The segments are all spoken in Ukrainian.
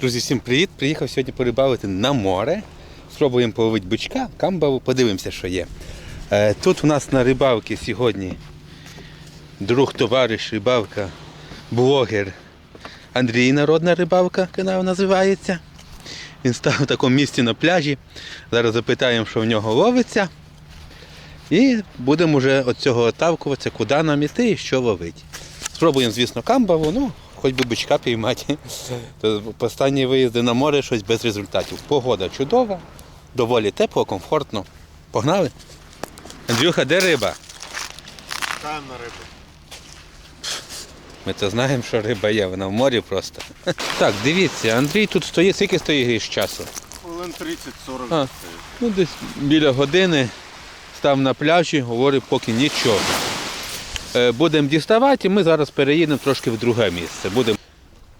Друзі, всім привіт! Приїхав сьогодні порибалити на море. Спробуємо половити бичка, камбалу, подивимося, що є. Е, Тут у нас на рибалці сьогодні друг, товариш, рибалка, блогер Андрій Народна рибалка, канал називається. Він став в такому місці на пляжі. Зараз запитаємо, що в нього ловиться. І будемо вже від цього отталкуватися, куди нам іти і що ловити. Спробуємо, звісно, камбалу, ну, хоч би бичка піймати. То Останні виїзди на море щось без результатів. Погода чудова, доволі тепло, комфортно. Погнали? Андрюха, де риба? Чекаємо на рибу. Ми то знаємо, що риба є, вона в морі просто. Так, дивіться, Андрій тут стоїть, скільки стоїть гріш часу? Хвилин 30-40 А. стоїть. Ну, десь біля години став на пляжі, говорив, поки нічого. Е, Будемо діставати, і ми зараз переїдемо трошки в друге місце. Будемо...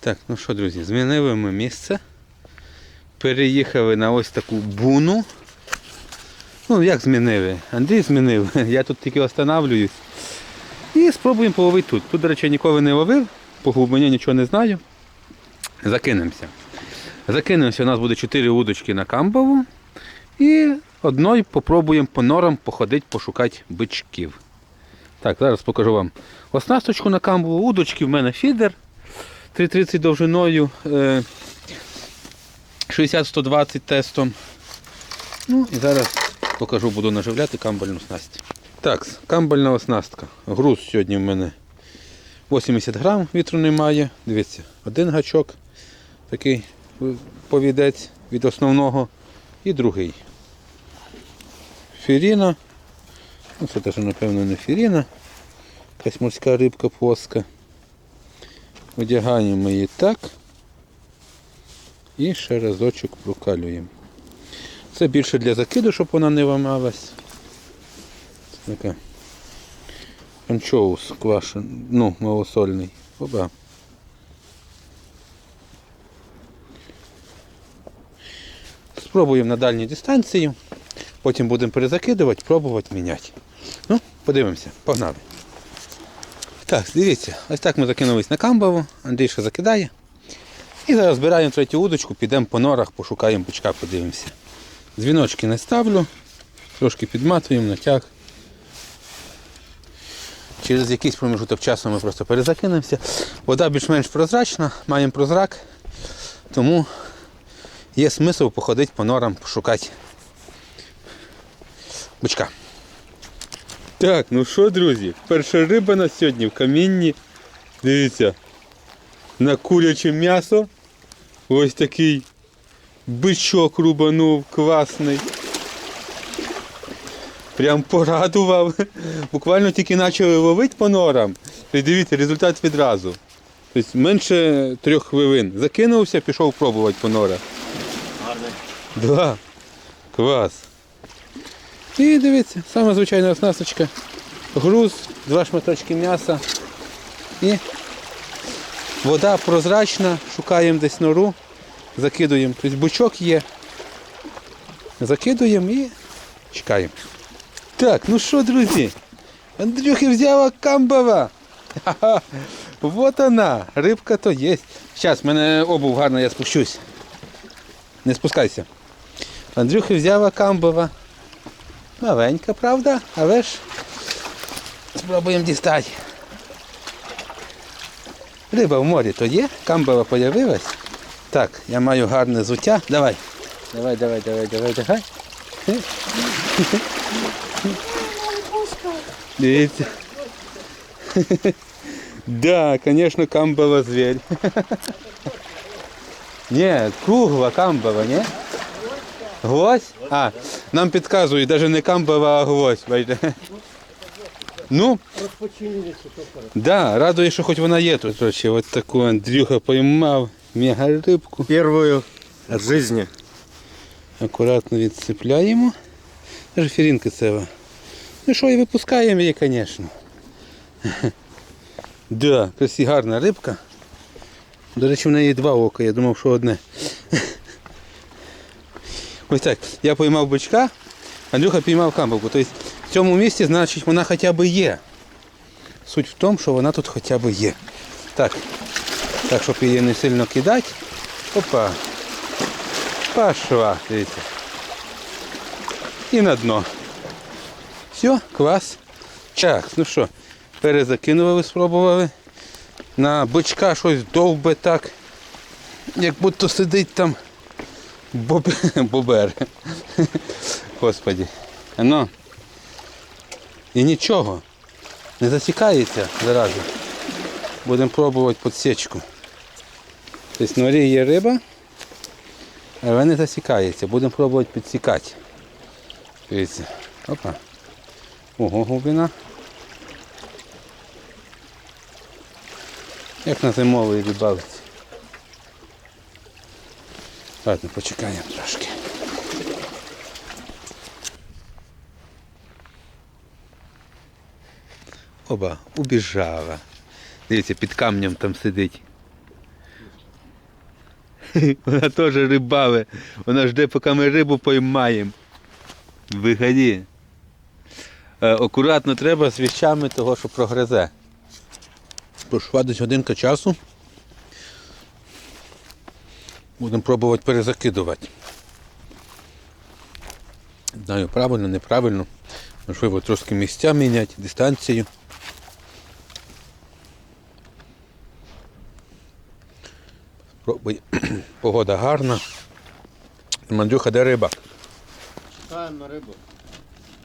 Так, ну що, друзі, змінили ми місце. Переїхали на ось таку буну. Ну, як змінили? Андрій змінив. Я тут тільки останавливаюсь. І спробуємо половити тут. Тут, до речі, ніколи не ловив, по глибині нічого не знаю. Закинемося. Закинемося, у нас буде 4 удочки на камбову. І одною попробуємо по норам походити, пошукати бичків. Так, зараз покажу вам оснасточку на камбову. Удочки в мене фідер 3,30 довжиною, е, 60-120 тестом. Ну і зараз покажу, буду наживляти камбальну снасть. Так, камбальна оснастка. Груз сьогодні в мене 80 грам, вітру немає. Дивіться, один гачок, такий е, повідець від основного і другий. Фіріна. Ну, це теж, напевно, не фіріна. Якась морська рибка плоска. Одягаємо її так. І ще разочок прокалюємо. Це більше для закиду, щоб вона не ламалась. Це така анчоус квашен, ну, малосольний. Оба. Спробуємо на дальній дистанції. Потім будемо перезакидувати, пробувати міняти. Ну, подивимося, погнали. Так, дивіться, ось так ми закинулись на камбаву, Андрій ще закидає. І зараз збираємо третю удочку, підемо по норах, пошукаємо бичка, подивимося. Дзвіночки не ставлю, трошки підматуємо, натяг. Через якийсь проміжуток часу ми просто перезакинемося. Вода більш-менш прозрачна, маємо прозрак, тому є смисл походити по норам, пошукати бичка. Так, ну що, друзі, перша риба на сьогодні в камінні. Дивіться, на куряче м'ясо. Ось такий бичок рубанув, класний. Прям порадував. Буквально тільки почали ловити по норам. І дивіться, результат відразу. Тобто менше трьох хвилин. Закинувся, пішов пробувати по норах. Гарний. Да. Клас. І дивіться, саме звичайна оснасточка. Груз, два шматочки м'яса. І вода прозрачна, шукаємо десь нору, закидуємо. Тобто бучок є. Закидуємо і чекаємо. Так, ну що, друзі? Андрюхи взяла камбава. Ха-ха. Вот вона, рибка то є. Зараз, в мене обув гарна, я спущусь. Не спускайся. Андрюхи взяла камбова. Маленька, правда? Але ж спробуємо дістати. Риба в морі то є, камбова появилась. Так, я маю гарне зуття. Давай. Давай, давай, давай, давай, давай. Дивіться. Да, звісно, камбова зверь. Ні, кругла камбова, ні? Гвоздь? А, нам підказують, навіть не камбова, а гвоздь. бачите. Ну, да, радує, що хоч вона є тут. Короче, от таку Андрюха поймав мега рибку. Первую в жизни. Акуратно відцепляємо. Даже фірінка цева. Ну що, і випускаємо її, звісно. Да, красі гарна рибка. До речі, в неї два ока, я думав, що одне. Ось так. Я поймав бичка, Андрюха піймав камбалку. Тобто в цьому місці, значить, вона хоча б є. Суть в тому, що вона тут хоча б є. Так, так щоб її не сильно кидати. Опа. Пошла, дивіться. І на дно. Все, клас. Так, ну що, перезакинули, спробували. На бичка щось довбе так. Як будто сидить там боб... бобер. Господі. Ну. І нічого. Не засікається зараза. Будемо пробувати подсічку. Тобто норі є риба, але не засікається. Будемо пробувати підсікати. Дивіться. Опа. Ого, глибина. Як на зимовій рибалці. Ладно, почекаємо трошки. Оба, убіжала. Дивіться, під камнем там сидить. Вона теж рибаве. Вона жде, поки ми рибу поймаємо. Виході. Е, акуратно треба з віщами того, що прогризе. Пройшла десь годинка часу. Будемо пробувати перезакидувати. Не Знаю, правильно, неправильно. Можливо, трошки місця міняти, дистанцію. Пробуй. Погода гарна. Мандрюха, де риба? Чекаємо на рибу.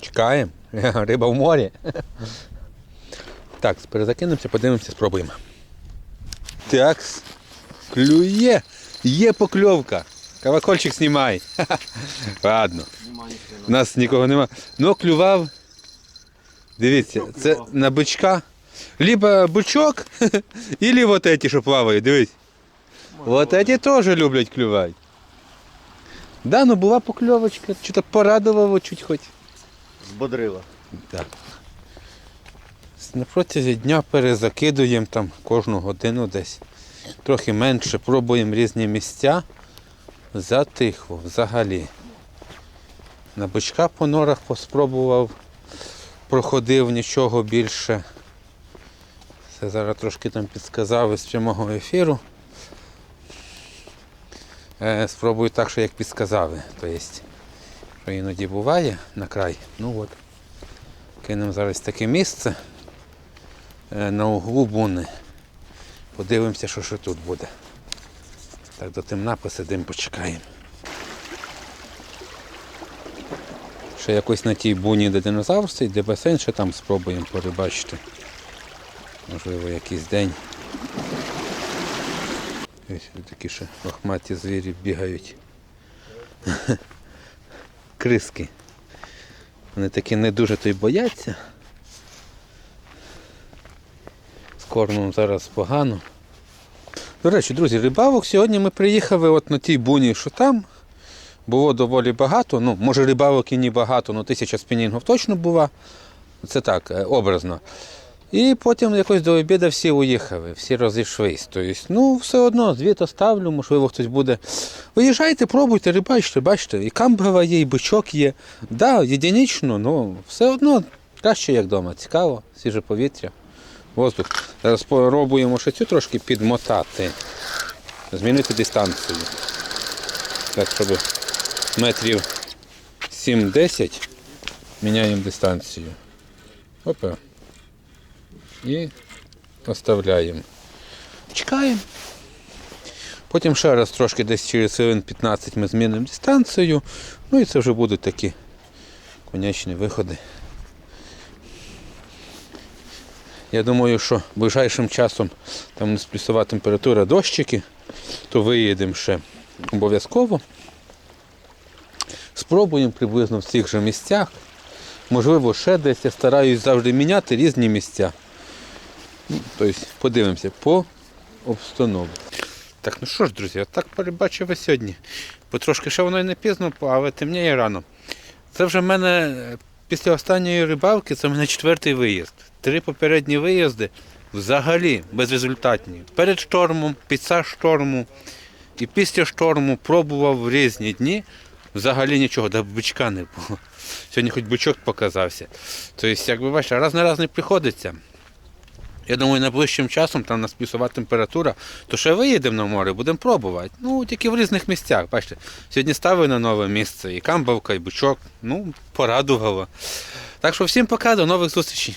Чекаємо. Риба в морі. Так, перезакинемося, подивимося, спробуємо. Так, клює. Є покльовка. Кавакольчик знімай. Ладно. У нас нікого нема. Ну, клював. Дивіться, це на бичка. Либо бичок, или вот эти, що плавають, дивись. Вот эти теж люблять клювати. Да, ну була покльовочка, що-то порадувало чуть хоч. Збодрила. Так. На протязі дня перезакидуємо там кожну годину десь. Трохи менше, пробуємо різні місця. Затихло взагалі. На бичка по норах поспробував, проходив нічого більше. Це зараз трошки там підсказав із прямого ефіру. Е, спробую так, що як підсказали. Тобто, що іноді буває на край. Ну от. Кинемо зараз таке місце е, на углу буни. Подивимося, що ще тут буде. Так, до темна посидимо, почекаємо. Ще якось на тій буні, де динозавр стоїть, де басейн, ще там спробуємо порибачити. Можливо, якийсь день. Ось такі ще лохматі звірі бігають. Криски. Вони такі не дуже то й бояться. З кормом зараз погано. До речі, друзі, рибалок сьогодні ми приїхали от на тій буні, що там. Було доволі багато. Ну, може рибалок і не багато, але тисяча спінінгів точно була. Це так, е, образно. І потім якось до обіду всі уїхали, всі розійшлись. Тобто, ну, все одно, звіт оставлю, можливо, хтось буде. Виїжджайте, пробуйте, рибачте, бачите, і камбала є, і бичок є. Да, єдинично, ну все одно краще, як вдома. Цікаво, свіже повітря, воздух. Зараз спробуємо ще цю трошки підмотати, змінити дистанцію. Так, щоб метрів 7-10 міняємо дистанцію. Опа. І оставляємо. Чекаємо. Потім ще раз трошки десь через хвилин 15 ми змінимо дистанцію. Ну і це вже будуть такі конечні виходи. Я думаю, що ближайшим часом там плюсова температура дощики, то виїдемо ще обов'язково. Спробуємо приблизно в цих же місцях. Можливо, ще десь я стараюсь завжди міняти різні місця. Ну, Тобто подивимося по обстановці. Так, ну що ж, друзі, отак перебачив я сьогодні. Потрошки ще воно і не пізно, але темніє рано. Це вже в мене після останньої рибалки, це в мене четвертий виїзд. Три попередні виїзди взагалі безрезультатні. Перед штормом, час шторму і після шторму пробував в різні дні. Взагалі нічого, да бичка не було. Сьогодні хоч бичок показався. Тобто, як ви бачите, раз на раз не приходиться. Я думаю, найближчим часом там нас плюсова температура, то ще виїдемо на море, будемо пробувати. Ну, тільки в різних місцях. Бачите, сьогодні ставили на нове місце і Камбавка, і Бучок. Ну, порадувало. Так що всім пока, до нових зустрічей.